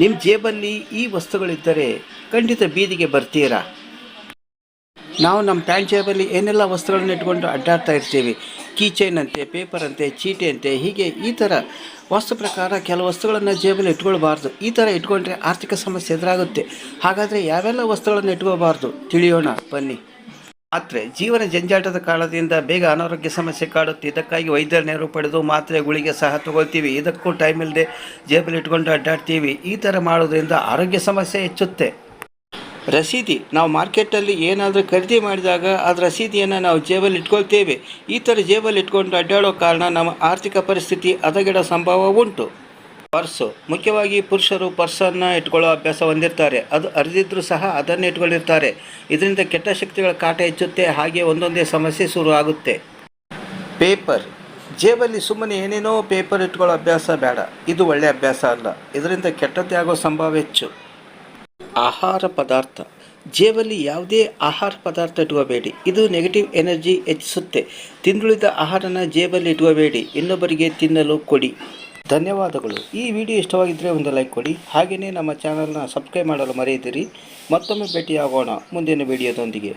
ನಿಮ್ಮ ಜೇಬಲ್ಲಿ ಈ ವಸ್ತುಗಳಿದ್ದರೆ ಖಂಡಿತ ಬೀದಿಗೆ ಬರ್ತೀರಾ? ನಾವು ನಮ್ಮ ಪ್ಯಾಂಟ್ ಜೇಬಲ್ಲಿ ಏನೆಲ್ಲ ವಸ್ತುಗಳನ್ನ ಇಟ್ಕೊಂಡು ಅಡ್ಡಾಡ್ತಾ ಇರ್ತೀವಿ. ಕೀಚೈನ್ ಅಂತೆ ಪೇಪರ್ ಅಂತೆ ಚೀಟಿ ಅಂತೆ ಹೀಗೆ ಈ ಥರ ವಸ್ತು ಪ್ರಕಾರ ಕೆಲವು ವಸ್ತುಗಳನ್ನು ಜೇಬಲ್ಲಿ ಇಟ್ಕೊಳ್ಬಾರ್ದು. ಈ ಥರ ಇಟ್ಕೊಂಡ್ರೆ ಆರ್ಥಿಕ ಸಮಸ್ಯೆ ಎದುರಾಗುತ್ತೆ. ಹಾಗಾದರೆ ಯಾವೆಲ್ಲ ವಸ್ತುಗಳನ್ನು ಇಟ್ಕೋಬಾರ್ದು ತಿಳಿಯೋಣ, ಬನ್ನಿ. ಮಾತ್ರೆ ಜೀವನ ಜಂಜಾಟದ ಕಾಲದಿಂದ ಬೇಗ ಅನಾರೋಗ್ಯ ಸಮಸ್ಯೆ ಕಾಡುತ್ತೆ. ಇದಕ್ಕಾಗಿ ವೈದ್ಯರ ನೆರವು ಪಡೆದು ಮಾತ್ರೆ, ಗುಳಿಗೆ ಸಹ ತಗೊಳ್ತೀವಿ. ಇದಕ್ಕೂ ಟೈಮ್ ಇಲ್ಲದೆ ಜೇಬಲ್ಲಿ ಇಟ್ಕೊಂಡು ಅಡ್ಡಾಡ್ತೀವಿ. ಈ ಥರ ಮಾಡೋದ್ರಿಂದ ಆರೋಗ್ಯ ಸಮಸ್ಯೆ ಹೆಚ್ಚುತ್ತೆ. ರಸೀದಿ, ನಾವು ಮಾರ್ಕೆಟಲ್ಲಿ ಏನಾದರೂ ಖರೀದಿ ಮಾಡಿದಾಗ ಅದರ ರಸೀದಿಯನ್ನು ನಾವು ಜೇಬಲ್ಲಿ ಇಟ್ಕೊಳ್ತೇವೆ. ಈ ಥರ ಜೇಬಲ್ಲಿ ಇಟ್ಕೊಂಡು ಅಡ್ಡಾಡೋ ಕಾರಣ ನಮ್ಮ ಆರ್ಥಿಕ ಪರಿಸ್ಥಿತಿ ಹದಗೆಡೋ ಸಂಭವ ಉಂಟು. ಪರ್ಸು. ಮುಖ್ಯವಾಗಿ ಪುರುಷರು ಪರ್ಸನ್ನು ಇಟ್ಕೊಳ್ಳೋ ಅಭ್ಯಾಸ ಹೊಂದಿರ್ತಾರೆ. ಅದು ಅರಿದಿದ್ರೂ ಸಹ ಅದನ್ನು ಇಟ್ಕೊಂಡಿರ್ತಾರೆ. ಇದರಿಂದ ಕೆಟ್ಟ ಶಕ್ತಿಗಳ ಕಾಟ ಹೆಚ್ಚುತ್ತೆ ಹಾಗೆ ಒಂದೊಂದೇ ಸಮಸ್ಯೆ ಶುರು ಆಗುತ್ತೆ. ಪೇಪರ್. ಜೇಬಲ್ಲಿ ಸುಮ್ಮನೆ ಏನೇನೋ ಪೇಪರ್ ಇಟ್ಕೊಳ್ಳೋ ಅಭ್ಯಾಸ ಬೇಡ. ಇದು ಒಳ್ಳೆಯ ಅಭ್ಯಾಸ ಅಲ್ಲ. ಇದರಿಂದ ಕೆಟ್ಟದ್ದೇ ಆಗೋ ಸಂಭವ ಹೆಚ್ಚು. ಆಹಾರ ಪದಾರ್ಥ. ಜೇಬಲ್ಲಿ ಯಾವುದೇ ಆಹಾರ ಪದಾರ್ಥ ಇಟ್ಕೋಬೇಡಿ. ಇದು ನೆಗೆಟಿವ್ ಎನರ್ಜಿ ಹೆಚ್ಚಿಸುತ್ತೆ. ತಿಂದುಳಿದ ಆಹಾರನ ಜೇಬಲ್ಲಿ ಇಟ್ಕೋಬೇಡಿ. ಇನ್ನೊಬ್ಬರಿಗೆ ತಿನ್ನಲು ಕೊಡಿ. ಧನ್ಯವಾದಗಳು. ಈ ವಿಡಿಯೋ ಇಷ್ಟವಾಗಿದ್ದರೆ ಒಂದು ಲೈಕ್ ಕೊಡಿ. ಹಾಗೆಯೇ ನಮ್ಮ ಚಾನಲ್ನ ಸಬ್ಸ್ಕ್ರೈಬ್ ಮಾಡಲು ಮರೆಯದಿರಿ. ಮತ್ತೊಮ್ಮೆ ಭೇಟಿಯಾಗೋಣ ಮುಂದಿನ ವಿಡಿಯೋದೊಂದಿಗೆ.